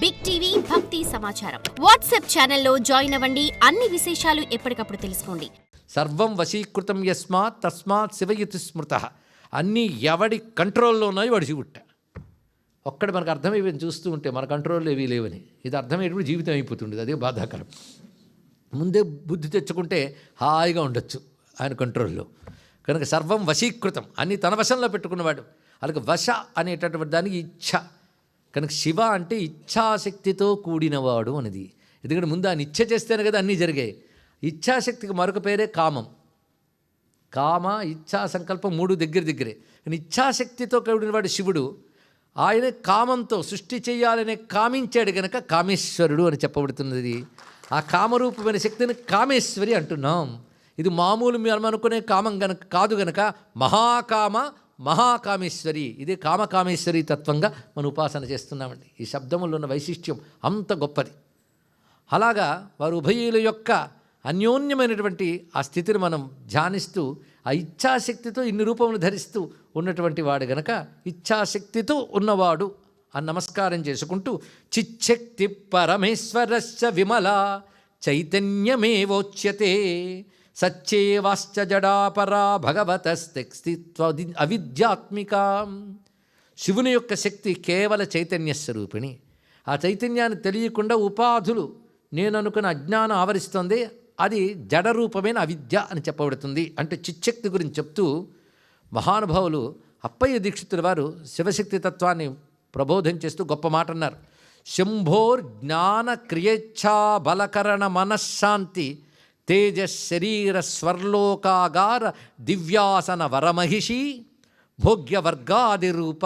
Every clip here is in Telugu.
బిగ్ టీవీ భక్తి సమాచారం వాట్సాప్ ఛానల్లో జాయిన్ అవ్వండి అన్ని విశేషాలు ఎప్పటికప్పుడు తెలుసుకోండి సర్వం వశీకృతం యస్మాత్ తస్మాత్ శివయుతి స్మృత అన్నీ ఎవడి కంట్రోల్లో ఉన్నాయో వాడి శివుట్ట ఒక్కటి మనకు అర్థమైపోయింది చూస్తూ ఉంటే మన కంట్రోల్లో ఏవీ లేవని. ఇది అర్థమయ్యేటప్పుడు జీవితం అయిపోతుండేది అదే బాధాకరం. ముందే బుద్ధి తెచ్చుకుంటే హాయిగా ఉండొచ్చు ఆయన కంట్రోల్లో కనుక సర్వం వశీకృతం. అన్ని తన వశంలో పెట్టుకున్నవాడు. అలాగే వశ అనేటటువంటి దానికి ఇచ్ఛ. కనుక శివ అంటే ఇచ్ఛాశక్తితో కూడినవాడు అనేది. ఎందుకంటే ముందు ఆయన ఇచ్ఛ చేస్తేనే కదా అన్నీ జరిగాయి. ఇచ్ఛాశక్తికి మరొక పేరే కామం. కామ ఇచ్ఛా సంకల్పం మూడు దగ్గర దగ్గరే. కానీ ఇచ్ఛాశక్తితో కూడినవాడు శివుడు. ఆయన కామంతో సృష్టి చేయాలనే కామించాడు గనక కామేశ్వరుడు అని చెప్పబడుతున్నది. ఆ కామరూపమైన శక్తిని కామేశ్వరి అంటున్నాం. ఇది మామూలు మనం అనుకునే కామం గనక కాదు గనక మహాకామ మహాకామేశ్వరి ఇదే కామకామేశ్వరి తత్వంగా మనం ఉపాసన చేస్తున్నామండి. ఈ శబ్దములో ఉన్న వైశిష్ట్యం అంత గొప్పది. అలాగా వారు ఉభయుల యొక్క అన్యోన్యమైనటువంటి ఆ స్థితిని మనం ధ్యానిస్తూ ఆ ఇచ్ఛాశక్తితో ఇన్ని రూపములు ధరిస్తూ ఉన్నటువంటి వాడు గనక ఇచ్ఛాశక్తితో ఉన్నవాడు ఆ నమస్కారం చేసుకుంటూ చిచ్చక్తి పరమేశ్వరస్య విమల చైతన్యమేవోచ్యతే సచ్చేవాశ్చ జడాపరా భగవతస్తిత్వ అవిద్యాత్మిక. శివుని యొక్క శక్తి కేవల చైతన్య స్వరూపిణి. ఆ చైతన్యాన్ని తెలియకుండా ఉపాధులు నేను అనుకున్న అజ్ఞానం ఆవరిస్తుంది. అది జడ రూపమైన అవిద్య అని చెప్పబడుతుంది. అంటే చిచ్చక్తి గురించి చెప్తూ మహానుభావులు అప్పయ్య దీక్షితుల వారు శివశక్తి తత్వాన్ని ప్రబోధం చేస్తూ గొప్ప మాట అన్నారు. శంభోర్ జ్ఞాన క్రియేచ్ఛా బలకరణ మనశ్శాంతి తేజశరీర స్వర్లోకాగార దివ్యాసన వరమహిషి భోగ్యవర్గాదిరూప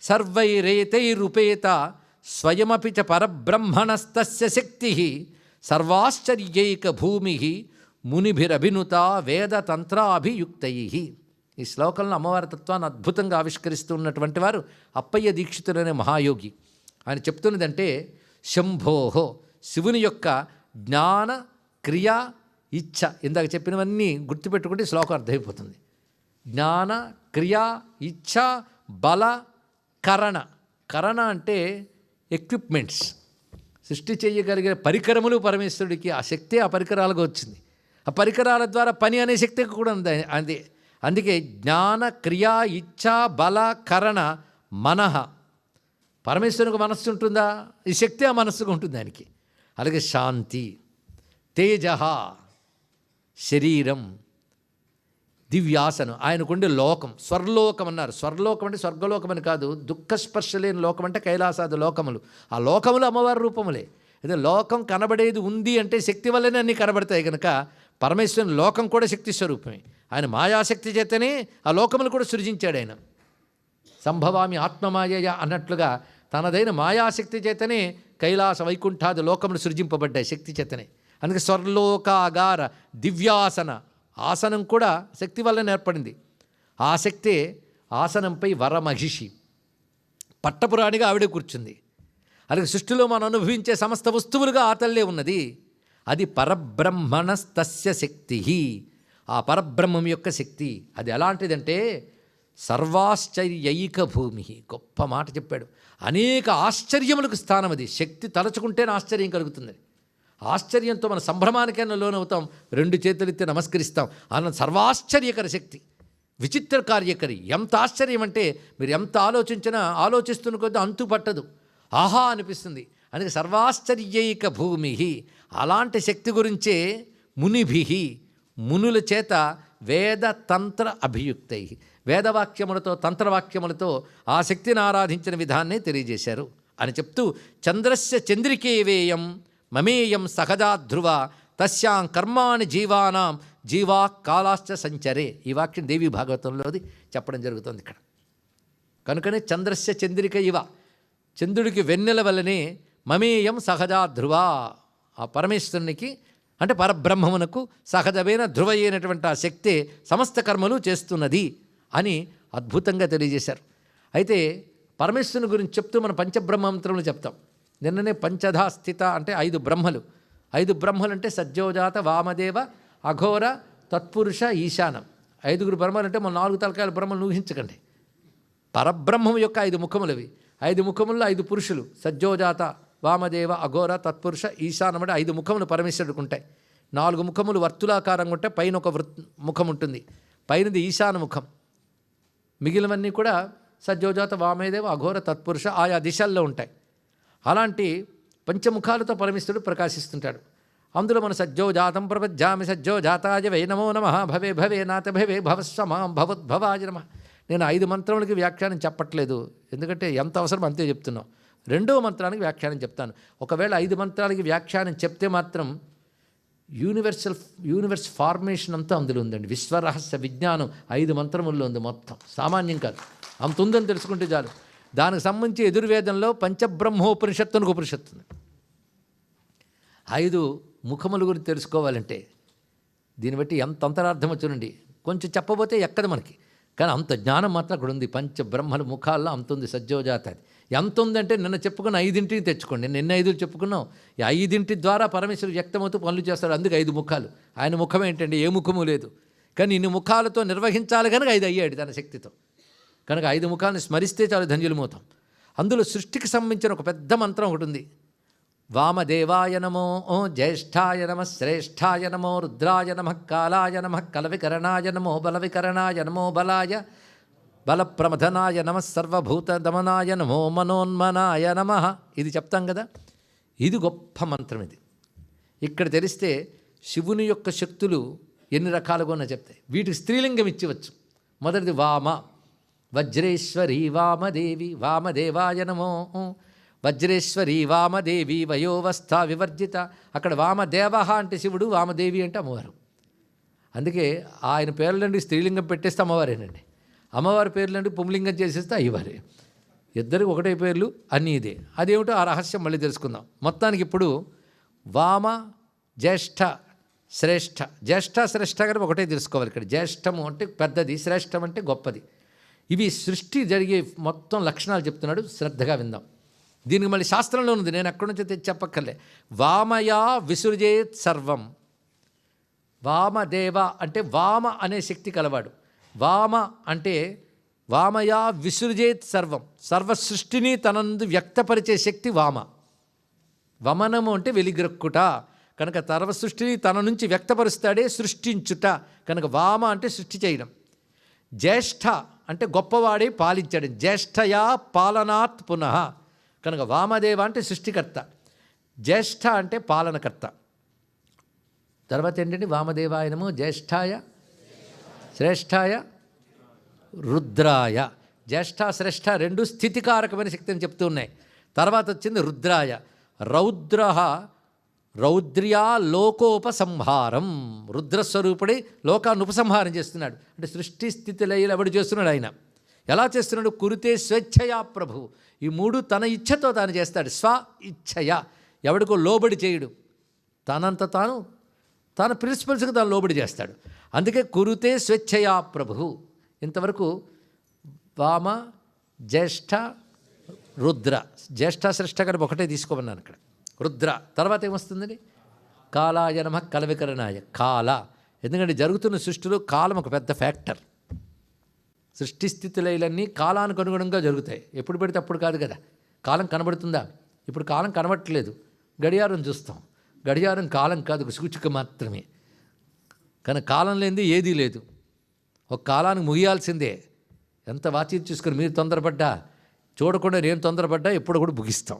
సర్వైరేతైరుపేత స్వయమపి చ పరబ్రహ్మణస్తస్య శక్తి సర్వాశ్చర్యైక భూమి మునిభిరభినుత వేదతంత్రాభియుక్తై. ఈ శ్లోకంలో అమ్మవారి తత్వాన్ని అద్భుతంగా ఆవిష్కరిస్తూ ఉన్నటువంటి వారు అప్పయ్య దీక్షితులనే మహాయోగి. ఆయన చెప్తున్నదంటే శంభోహో శివుని యొక్క జ్ఞాన క్రియ ఇచ్ఛ ఇందాక చెప్పినవన్నీ గుర్తుపెట్టుకుంటే శ్లోకం అర్థమైపోతుంది. జ్ఞాన క్రియ ఇచ్ఛ బల కరణ. కరణ అంటే ఎక్విప్మెంట్స్ సృష్టి చేయగలిగే పరికరములు పరమేశ్వరుడికి ఆ శక్తి ఆ పరికరాలకు వచ్చింది. ఆ పరికరాల ద్వారా పని అనే శక్తి కూడా ఉంది. అది. అందుకే జ్ఞాన క్రియ ఇచ్ఛ బల కరణ మనః. పరమేశ్వరునికి మనస్సు ఉంటుందా? ఈ శక్తి ఆ మనస్సుకు ఉంటుంది దానికి. అలాగే శాంతి. తేజ శరీరం దివ్యాసనం. ఆయనకుండే లోకం. స్వర్లోకం అన్నారు. స్వర్లోకం అంటే స్వర్గలోకం అని కాదు. దుఃఖస్పర్శ లేని లోకం అంటే కైలాసాది లోకములు. ఆ లోకములు అమ్మవారి రూపములే. అదే లోకం కనబడేది ఉంది అంటే శక్తి వల్లనే అన్నీ కనబడతాయి కనుక పరమేశ్వరుని లోకం కూడా శక్తి స్వరూపమే. ఆయన మాయాశక్తి చేతనే ఆ లోకములు కూడా సృజించాడు ఆయన. సంభవామి ఆత్మమాయ అన్నట్లుగా తనదైన మాయాశక్తి చేతనే కైలాస వైకుంఠాది లోకములు సృజింపబడ్డాయి శక్తి చేతనే. అందుకే స్వర్లోకాగార దివ్యాసన ఆసనం కూడా శక్తి వల్లనే ఏర్పడింది. ఆ శక్తే ఆసనంపై వరమహిషి పట్టపురాణిగా ఆవిడే కూర్చుంది. అలాగే సృష్టిలో మనం అనుభవించే సమస్త వస్తువులుగా ఆ తల్లే ఉన్నది. అది పరబ్రహ్మణస్తస్య శక్తి ఆ పరబ్రహ్మం యొక్క శక్తి అది ఎలాంటిదంటే సర్వాశ్చర్యైక భూమి గొప్ప మాట చెప్పాడు. అనేక ఆశ్చర్యములకు స్థానం అది శక్తి తలచుకుంటేనే ఆశ్చర్యం కలుగుతుంది. ఆశ్చర్యంతో మన సంభ్రమానికైనా లోనవుతాం. రెండు చేతులెత్తి నమస్కరిస్తాం. అన్న సర్వాశ్చర్యకర శక్తి. విచిత్ర కార్యకరి. ఎంత ఆశ్చర్యం అంటే మీరు ఎంత ఆలోచించినా ఆలోచిస్తున్న కొద్దీ అంతు పట్టదు. ఆహా అనిపిస్తుంది. అందుకే సర్వాశ్చర్యైక భూమి అలాంటి శక్తి గురించే మునిభి మునుల చేత వేద తంత్ర అభియుక్తై వేదవాక్యములతో తంత్రవాక్యములతో ఆ శక్తిని ఆరాధించిన విధాన్నే తెలియజేశారు. అని చెప్తూ చంద్రస్య చంద్రికే వేయం మమేయం సహజా ధ్రువ తస్యాం కర్మాణి జీవానాం జీవా కాలాశ్చ సంచరే. ఈ వాక్యం దేవి భాగవతంలోది చెప్పడం జరుగుతుంది ఇక్కడ. కనుకనే చంద్రస్య చంద్రిక ఇవ. చంద్రుడికి వెన్నెల వల్లనే మమేయం సహజా ధ్రువ. ఆ పరమేశ్వరునికి అంటే పరబ్రహ్మమునకు సహజమైన ధ్రువ అయినటువంటి ఆ శక్తే సమస్త కర్మలు చేస్తున్నది అని అద్భుతంగా తెలియజేశారు. అయితే పరమేశ్వరుని గురించి చెప్తూ మన పంచబ్రహ్మంత్రంలో చెప్తాం. నిన్ననే పంచధా స్థిత అంటే ఐదు బ్రహ్మలు. ఐదు బ్రహ్మలు అంటే సజ్జోజాత వామదేవ అఘోర తత్పురుష ఈశానం. ఐదుగురు బ్రహ్మలు అంటే మన నాలుగు తలకాయల బ్రహ్మలు ఊహించకండి. పరబ్రహ్మం యొక్క ఐదు ముఖములవి. ఐదు ముఖముల్లో ఐదు పురుషులు. సజ్జోజాత వామదేవ అఘోర తత్పురుష ఈశానమడి ఐదు ముఖములు పరమేశ్వరుడికి ఉంటాయి. నాలుగు ముఖములు వర్తులాకారంగా ఉంటే పైన ఒక వృత్ ముఖం ఉంటుంది. పైనది ఈశాన ముఖం. మిగిలినవన్నీ కూడా సజ్జోజాత వామదేవ అఘోర తత్పురుష ఆయా దిశల్లో ఉంటాయి. అలాంటి పంచముఖాలతో పరమేశ్వరుడు ప్రకాశిస్తుంటాడు. అందులో మన సజ్జోజాతం ప్రపజ్జామి సజ్జోజాతాయ వై నమో నమ భవే భవే నాత భవే భవస్వమాం భవద్భవాయ నమ. నేను ఐదు మంత్రములకి వ్యాఖ్యానం చెప్పట్లేదు. ఎందుకంటే ఎంత అవసరం అంతే చెప్తున్నాం. రెండో మంత్రానికి వ్యాఖ్యానం చెప్తాను. ఒకవేళ ఐదు మంత్రాలకి వ్యాఖ్యానం చెప్తే మాత్రం యూనివర్సల్ యూనివర్స్ ఫార్మేషన్ అంతా అందులో ఉందండి. విశ్వరహస్య విజ్ఞానం ఐదు మంత్రముల్లో ఉంది మొత్తం. సామాన్యం కాదు. అంత ఉందని తెలుసుకుంటే చాలు. దానికి సంబంధించి ఎదుర్వేదంలో పంచబ్రహ్మోపనిషత్తునికి ఉపనిషత్తు ఉంది. ఐదు ముఖముల గురించి తెలుసుకోవాలంటే దీన్ని బట్టి ఎంత అంతరార్థం వచ్చునండి కొంచెం చెప్పబోతే ఎక్కదు మనకి. కానీ అంత జ్ఞానం మాత్రం అక్కడ ఉంది. పంచ బ్రహ్మల ముఖాల్లో అంత ఉంది సజ్జోజాత అది. ఎంత ఉందంటే నిన్న చెప్పుకున్న ఐదింటిని తెచ్చుకోండి. నిన్న ఐదులు చెప్పుకున్నాం? ఈ ఐదింటి ద్వారా పరమేశ్వరు వ్యక్తమవుతూ పనులు చేస్తాడు. అందుకు ఐదు ముఖాలు. ఆయన ముఖం ఏంటండి? ఏ ముఖము లేదు. కానీ ఇన్ని ముఖాలతో నిర్వహించాలి కనుక ఐదు అయ్యాడు తన శక్తితో. కనుక ఐదు ముఖాలను స్మరిస్తే చాలు ధన్యులమవుతాం అందులో సృష్టికి సంబంధించిన ఒక పెద్ద మంత్రం ఒకటి ఉంది. వామదేవాయ నమో ఓ జ్యేష్ఠాయ నమ శ్రేష్ఠాయ నమో రుద్రాయ నమ కాలాయ నమ కలవికరణాయ నమో బలవికరణాయ నమో బలాయ బలప్రమథనాయ నమ సర్వభూత దమనాయ నమో మనోన్మనాయ నమ. ఇది చెప్తాం కదా? ఇది గొప్ప మంత్రం ఇది. ఇక్కడ తెలిస్తే శివుని యొక్క శక్తులు ఎన్ని రకాలుగా ఉన్నా చెప్తాయి. వీటికి స్త్రీలింగం ఇచ్చివచ్చు. మొదటిది వామ వజ్రేశ్వరి వామదేవి వామదేవాయ నమో. వజ్రేశ్వరి వామదేవి వయోవస్థ వివర్జిత. అక్కడ వామదేవ అంటే శివుడు వామదేవి అంటే అమ్మవారు. అందుకే ఆయన పేర్లండి స్త్రీలింగం పెట్టేస్తే అమ్మవారేనండి. అమ్మవారి పేర్లండి పుంలింగం చేసేస్తే అయ్యవారే. ఇద్దరికి ఒకటే పేర్లు అన్నీ ఇదే. అదేమిటో ఆ రహస్యం మళ్ళీ తెలుసుకుందాం. మొత్తానికి ఇప్పుడు వామ జ్యేష్ఠ శ్రేష్ఠ. జ్యేష్ఠ శ్రేష్ఠ గారు ఒకటే తెలుసుకోవాలి ఇక్కడ. జ్యేష్ఠము అంటే పెద్దది శ్రేష్టం అంటే గొప్పది. ఇవి సృష్టి జరిగే మొత్తం లక్షణాలు చెప్తున్నాడు శ్రద్ధగా విందాం. దీనికి మళ్ళీ శాస్త్రంలో ఉంది. నేను ఎక్కడి నుంచో తెచ్చి చెప్పక్కర్లే. వామయా విసృజేత్ సర్వం. వామదేవ అంటే వామ అనే శక్తి కలవాడు. వామ అంటే వామయా విసృజేత్ సర్వం. సర్వ సృష్టిని తనందు వ్యక్తపరిచే శక్తి వామ. వమనము అంటే వెలిగ్రక్కుట. కనుక సర్వ సృష్టిని తన నుంచి వ్యక్తపరుస్తాడే సృష్టించుట. కనుక వామ అంటే సృష్టి చేయడం. జ్యేష్ఠ అంటే గొప్పవాడై పాలించాడు. జ్యేష్ఠయా పాలనాత్ పునః. కనుక వామదేవ అంటే సృష్టికర్త. జ్యేష్ఠ అంటే పాలనకర్త. తర్వాత ఏంటంటే వామదేవాయనము జ్యేష్ఠాయ శ్రేష్ఠాయ రుద్రాయ. జ్యేష్ఠ శ్రేష్ఠ రెండు స్థితికారకమైన శక్తిని చెప్తూ ఉన్నాయి. తర్వాత వచ్చింది రుద్రాయ. రౌద్ర రౌద్ర్యా లోకోపసంహారం. రుద్రస్వరూపుడై లోకాన్ని ఉపసంహారం చేస్తున్నాడు. అంటే సృష్టి స్థితి లయలు ఎవడు చేస్తున్నాడు ఆయన? ఎలా చేస్తున్నాడు? కురితే స్వేచ్ఛయా ప్రభు. ఈ మూడు తన ఇచ్ఛతో తాను చేస్తాడు. స్వ ఇచ్ఛయ. ఎవడికో లోబడి చేయడు. తనంత తాను తన ప్రిన్సిపల్స్కి తాను లోబడి చేస్తాడు. అందుకే కురుతే స్వేచ్ఛయా ప్రభు. ఇంతవరకు వామ జ్యేష్ఠ రుద్ర. జ్యేష్ఠ శ్రేష్ఠ గారు ఒకటే తీసుకోమన్నాను ఇక్కడ. రుద్ర. తర్వాత ఏమొస్తుందండి? కాలాయ నమ కలవికరణాయ. కాల. ఎందుకంటే జరుగుతున్న సృష్టిలో కాలం ఒక పెద్ద ఫ్యాక్టర్. సృష్టి స్థితిలైలన్నీ కాలానికి అనుగుణంగా జరుగుతాయి. ఎప్పుడు పెడితే అప్పుడు కాదు కదా. కాలం కనబడుతుందా? ఇప్పుడు కాలం కనబడట్లేదు. గడియారం చూస్తాం. గడియారం కాలం కాదు సూచిక మాత్రమే. కానీ కాలం లేనిది ఏదీ లేదు. ఒక కాలానికి ముగియాల్సిందే. ఎంత వాచి చూసుకొని మీరు తొందరపడ్డా? చూడకుండా నేను తొందరపడ్డా ఎప్పుడు కూడా ముగిస్తాం.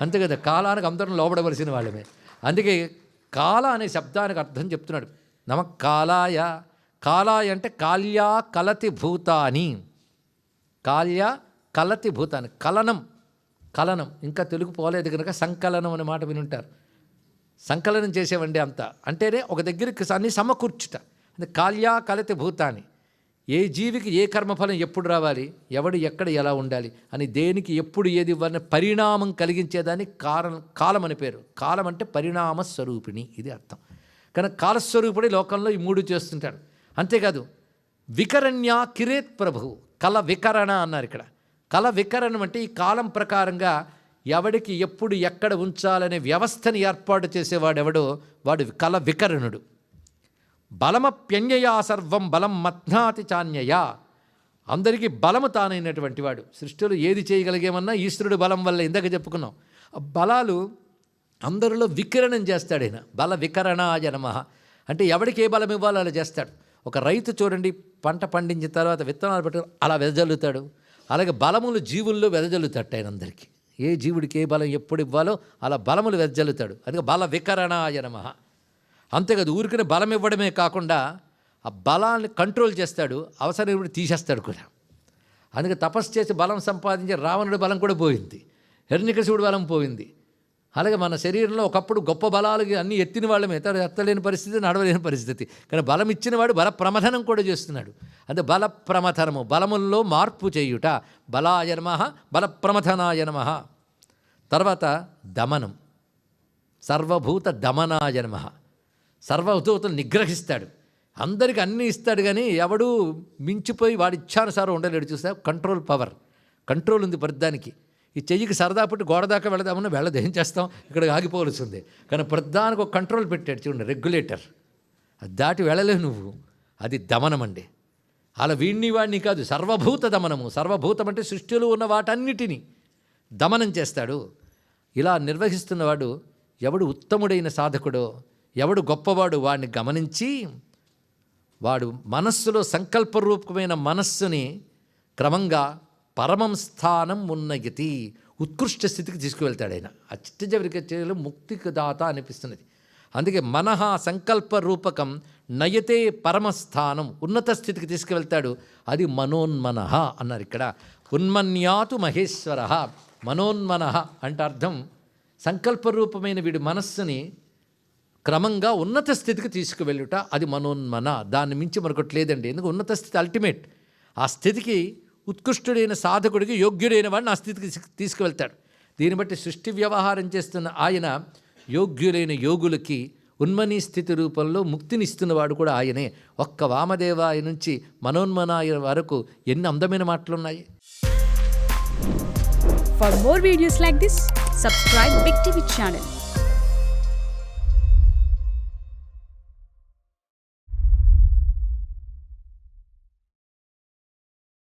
అంతే కదా కాలానికి అందరం లోబడవలసిన వాళ్ళమే. అందుకే కాల అనే శబ్దానికి అర్థం చెప్తున్నాడు. నమ కాలాయ కాలాయ అంటే కాల్యా కలతి భూతాని. కాల్య కలతి భూతాని కలనం కలనం. ఇంకా తెలుగు పోలేదు కనుక సంకలనం అనే మాట వినుంటారు. సంకలనం చేసేవండి అంతా. అంటేనే ఒక దగ్గరికి అన్ని సమకూర్చుట. అంటే కాల్యా కలతి భూతాని. ఏ జీవికి ఏ కర్మఫలం ఎప్పుడు రావాలి? ఎవడు ఎక్కడ ఎలా ఉండాలి? అని దేనికి ఎప్పుడు ఏది ఇవ్వాలని పరిణామం కలిగించేదాన్ని కారణం కాలం అని పేరు. కాలం అంటే పరిణామ స్వరూపిణి ఇది అర్థం. కనుక కాలస్వరూపుడి లోకంలో ఈ మూడు చేస్తుంటాడు. అంతేకాదు వికరణ్య కిరేత్ ప్రభు. కల వికరణ అన్నారు ఇక్కడ. కల వికరణం అంటే ఈ కాలం ప్రకారంగా ఎవడికి ఎప్పుడు ఎక్కడ ఉంచాలనే వ్యవస్థని ఏర్పాటు చేసేవాడెవడో వాడు కల వికరణుడు. బలమప్యన్యయా సర్వం బలం మధ్నాతి చాన్యయా. అందరికీ బలము తానైనటువంటి వాడు. సృష్టిలో ఏది చేయగలిగేమన్నా ఈశ్వరుడు బలం వల్ల ఇందాక చెప్పుకున్నాం. బలాలు అందరిలో వికిరణం చేస్తాడు ఆయన. బల వికరణాయ నమ. అంటే ఎవడికి ఏ బలం ఇవ్వాలో అలా చేస్తాడు. ఒక రైతు చూడండి పంట పండించిన తర్వాత విత్తనాలు పెట్టుకుని అలా వెదజల్లుతాడు. అలాగే బలములు జీవుల్లో వెదజల్లుతాడు ఆయన అందరికీ. ఏ జీవుడికి ఏ బలం ఎప్పుడు ఇవ్వాలో అలా బలములు వెదజల్లుతాడు. అందుకే బల వికరణాయ నమ. అంతేకాదు ఊరికనే బలం ఇవ్వడమే కాకుండా ఆ బలాన్ని కంట్రోల్ చేస్తాడు అవసరం తీసేస్తాడు కూడా. అందుకే తపస్సు చేసి బలం సంపాదించి రావణుడి బలం కూడా పోయింది హిరణ్యకశివుడి బలం పోయింది. అలాగే మన శరీరంలో ఒకప్పుడు గొప్ప బలాలు అన్ని ఎత్తిన వాళ్ళమే తర్వాత ఎత్తలేని పరిస్థితి నడవలేని పరిస్థితి. కానీ బలం ఇచ్చినవాడు బల ప్రమథనం కూడా చేస్తున్నాడు. అంటే బల ప్రమథనము బలముల్లో మార్పు చేయుట. బలాయ నమ బల ప్రమథనాయ నమ. తర్వాత దమనం. సర్వభూత దమనాయ నమ. సర్వభూతులు నిగ్రహిస్తాడు. అందరికి అన్నీ ఇస్తాడు కానీ ఎవడు మించిపోయి వాడి ఇచ్చానుసారం ఉండలేడు చూసా కంట్రోల్ పవర్. కంట్రోల్ ఉంది ప్రతిదానికి. ఈ చెయ్యికి సరదా పుట్టి గోడ దాకా వెళదామని వెళ్ళదు. ఏం చేస్తాం? ఇక్కడ ఆగిపోవలసి ఉంది కానీ ప్రతిదానికి ఒక కంట్రోల్ పెట్టాడు చూడండి రెగ్యులేటర్. అది దాటి వెళ్ళలేవు నువ్వు. అది దమనం అండి. అలా వీడిని వాడిని కాదు సర్వభూత దమనము. సర్వభూతం అంటే సృష్టిలో ఉన్న వాటన్నిటినీ దమనం చేస్తాడు. ఇలా నిర్వహిస్తున్నవాడు ఎవడు ఉత్తముడైన సాధకుడో ఎవడు గొప్పవాడు వాడిని గమనించి వాడు మనస్సులో సంకల్పరూపమైన మనస్సుని క్రమంగా పరమం స్థానం ఉన్నయతి ఉత్కృష్ట స్థితికి తీసుకువెళ్తాడు ఆయన. ఆ చిట్ట చివరికి చేయలో ముక్తికి దాత అనిపిస్తున్నది. అందుకే మనహ సంకల్ప రూపకం నయతే పరమస్థానం ఉన్నత స్థితికి తీసుకువెళ్తాడు. అది మనోన్మనః అన్నారు ఇక్కడ. ఉన్మన్యాతు మహేశ్వర మనోన్మనః అంటే అర్థం సంకల్పరూపమైన వీడి మనస్సుని క్రమంగా ఉన్నత స్థితికి తీసుకువెళ్ళుట అది మనోన్మన. దాన్ని మించి మరొకటి లేదండి ఎందుకు? ఉన్నత స్థితి అల్టిమేట్ ఆ స్థితికి ఉత్కృష్టుడైన సాధకుడికి యోగ్యుడైన వాడిని ఆ స్థితికి తీసుకువెళ్తాడు. దీన్ని బట్టి సృష్టి వ్యవహారం చేస్తున్న ఆయన యోగ్యులైన యోగులకి ఉన్మనీ స్థితి రూపంలో ముక్తినిస్తున్నవాడు కూడా ఆయనే. ఒక్క వామదేవాయ నుంచి మనోన్మనాయ వరకు ఎన్ని అందమైన మాటలున్నాయి. For more videos like this subscribe Big TV channel